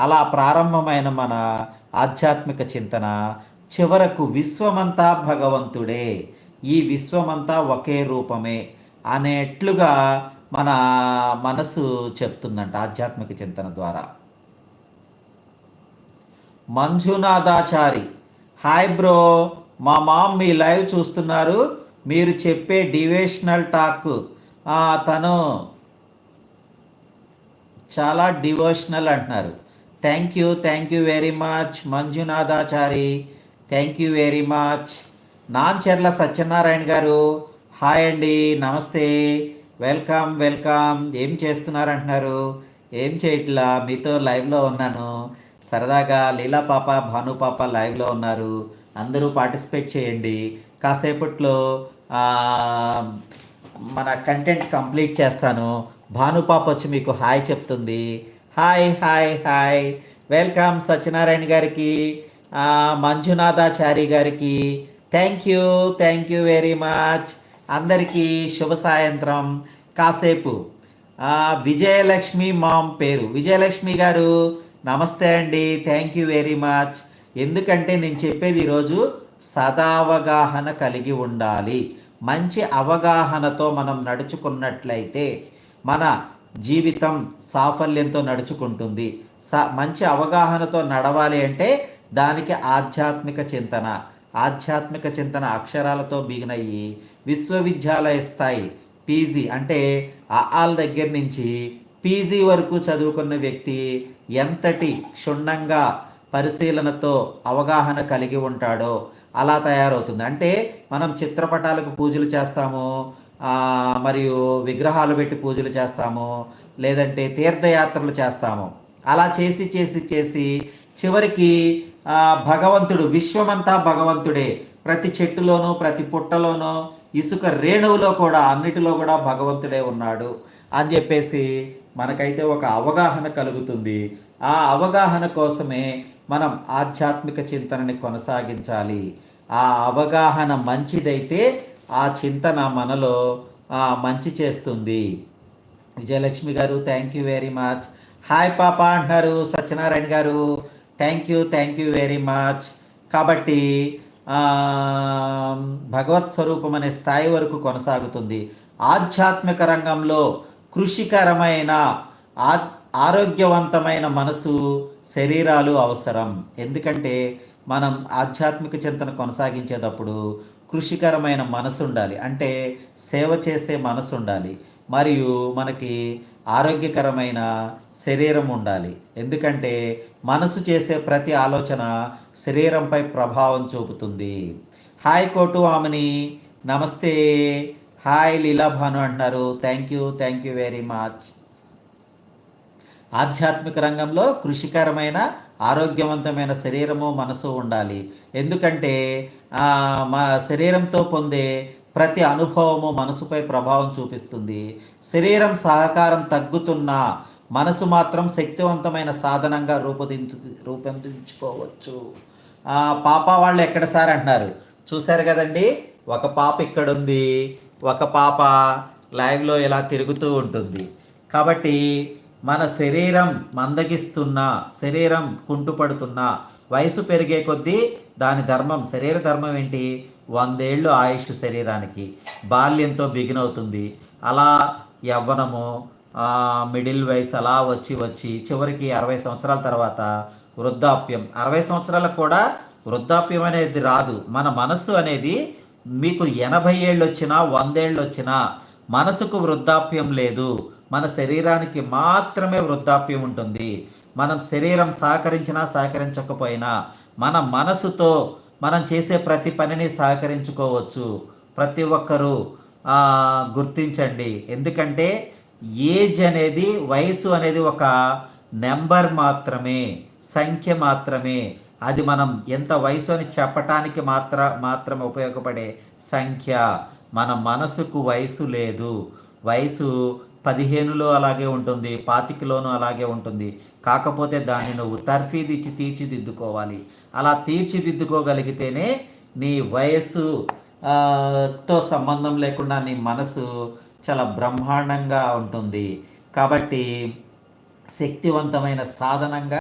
అలా ప్రారంభమైన మన ఆధ్యాత్మిక చింతన చివరకు విశ్వమంతా భగవంతుడే. ఈ విశ్వమంతా ఒకే రూపమే అనేట్లుగా మన మనసు చెప్తుందంట ఆధ్యాత్మిక చింతన ద్వారా. మంజునాథాచారి హాయ్ బ్రో మా మామ్ మీ లైవ్ చూస్తున్నారు. మీరు చెప్పే డివేషనల్ టాక్. తను చాలా డివోషనల్ అంటున్నారు. Thank you thank you very much Manjunathachari thank you very much Nancherla Satyanarayana garu hi అండి నమస్తే వెల్కమ్ వెల్కమ్ ఏం చేస్తున్నారు అంటున్నారు ఏం చేయట్లా మీతో లైవ్లో ఉన్నాను సరదాగా లీలా పాప భాను పాప లైవ్లో ఉన్నారు అందరూ పార్టిసిపేట్ చేయండి కాసేపట్లో మన కంటెంట్ కంప్లీట్ చేస్తాను భానుపాప వచ్చి మీకు హాయ్ చెప్తుంది hi hi hi. Welcome Satyanarayana గారికి మంజునాథాచారి గారికి. Thank you thank you very much అందరికీ శుభ సాయంత్రం. కాసేపు. విజయలక్ష్మి మామ్ పేరు. విజయలక్ష్మి గారు నమస్తే అండి. థ్యాంక్ యూ వెరీ మచ్ ఎందుకంటే నేను చెప్పేది ఈరోజు సదావగాహన కలిగి ఉండాలి. మంచి అవగాహనతో మనం నడుచుకున్నట్లయితే మన జీవితం సాఫల్యంతో నడుచుకుంటుంది. స మంచి అవగాహనతో నడవాలి అంటే దానికి ఆధ్యాత్మిక చింతన. ఆధ్యాత్మిక చింతన అక్షరాలతో బిగినయ్యి విశ్వవిద్యాలయ స్థాయి పీజీ అంటే ఆల్ దగ్గర నుంచి పీజీ వరకు చదువుకున్న వ్యక్తి ఎంతటి క్షుణ్ణంగా పరిశీలనతో అవగాహన కలిగి ఉంటాడో అలా తయారవుతుంది. అంటే మనం చిత్రపటాలకు పూజలు చేస్తాము మరియు విగ్రహాలు పెట్టి పూజలు చేస్తాము లేదంటే తీర్థయాత్రలు చేస్తాము. అలా చేసి చేసి చేసి చివరికి భగవంతుడు విశ్వమంతా భగవంతుడే. ప్రతి చెట్టులోనూ ప్రతి పుట్టలోనూ ఇసుక రేణువులో కూడా అన్నిటిలో కూడా భగవంతుడే ఉన్నాడు అని చెప్పేసి మనకైతే ఒక అవగాహన కలుగుతుంది. ఆ అవగాహన కోసమే మనం ఆధ్యాత్మిక చింతనని కొనసాగించాలి. ఆ అవగాహన మంచిదైతే ఆ చింతన మనలో మంచి చేస్తుంది. Vijayalakshmi garu thank you very much hi పాప అంటున్నారు Satyanarayana garu. Thank you thank you very much కాబట్టి భగవత్ స్వరూపం అనే స్థాయి వరకు కొనసాగుతుంది. ఆధ్యాత్మిక రంగంలో కృషికరమైన ఆరోగ్యవంతమైన మనసు శరీరాలు అవసరం. ఎందుకంటే మనం ఆధ్యాత్మిక చింతన కొనసాగించేటప్పుడు కృషికరమైన మనసు ఉండాలి అంటే సేవ చేసే మనసు ఉండాలి మరియు మనకి ఆరోగ్యకరమైన శరీరం ఉండాలి. ఎందుకంటే మనసు చేసే ప్రతి ఆలోచన శరీరంపై ప్రభావం చూపుతుంది. హాయ్ కోటు ఆమెని. నమస్తే. హాయ్ లీలాభాను అంటున్నారు. Thank you thank you very much. ఆధ్యాత్మిక రంగంలో కృషికరమైన ఆరోగ్యవంతమైన శరీరము మనసు ఉండాలి. ఎందుకంటే మా శరీరంతో పొందే ప్రతి అనుభవము మనసుపై ప్రభావం చూపిస్తుంది. శరీరం సహకారం తగ్గుతున్నా మనసు మాత్రం శక్తివంతమైన సాధనంగా రూపొందించు రూపొందించుకోవచ్చు. పాప వాళ్ళు ఎక్కడ సార్ అంటున్నారు? చూశారు కదండి ఒక పాప ఇక్కడ ఉంది ఒక పాప లైవ్లో ఇలా తిరుగుతూ ఉంటుంది. కాబట్టి మన శరీరం మందగిస్తున్నా శరీరం కుంటుపడుతున్నా వయసు పెరిగే కొద్దీ దాని ధర్మం శరీర ధర్మం ఏంటి? వందేళ్ళు ఆయుష్ శరీరానికి బాల్యంతో బిగినవుతుంది. అలా యవ్వనము మిడిల్ వయసు అలా వచ్చి వచ్చి చివరికి అరవై సంవత్సరాల తర్వాత వృద్ధాప్యం. అరవై సంవత్సరాలకు కూడా వృద్ధాప్యం అనేది రాదు. మన మనస్సు అనేది మీకు ఎనభై ఏళ్ళు వచ్చినా వందేళ్ళు వచ్చినా మనసుకు వృద్ధాప్యం లేదు. మన శరీరానికి మాత్రమే వృద్ధాప్యం ఉంటుంది. మనం శరీరం సహకరించినా సహకరించకపోయినా మన మనసుతో మనం చేసే ప్రతి పనిని సహకరించుకోవచ్చు. ప్రతి ఒక్కరూ గుర్తించండి. ఎందుకంటే ఏజ్ అనేది వయసు అనేది ఒక నెంబర్ మాత్రమే సంఖ్య మాత్రమే. అది మనం ఎంత వయసు అని చెప్పటానికి మాత్ర మాత్రమే ఉపయోగపడే సంఖ్య. మన మనసుకు వయసు లేదు. వయసు పదిహేనులో అలాగే ఉంటుంది పాతికలోనూ అలాగే ఉంటుంది. కాకపోతే దాన్ని నువ్వు తర్ఫీదిచ్చి తీర్చిదిద్దుకోవాలి. అలా తీర్చిదిద్దుకోగలిగితేనే నీ వయస్సు తో సంబంధం లేకుండా నీ మనసు చాలా బ్రహ్మాండంగా ఉంటుంది. కాబట్టి శక్తివంతమైన సాధనంగా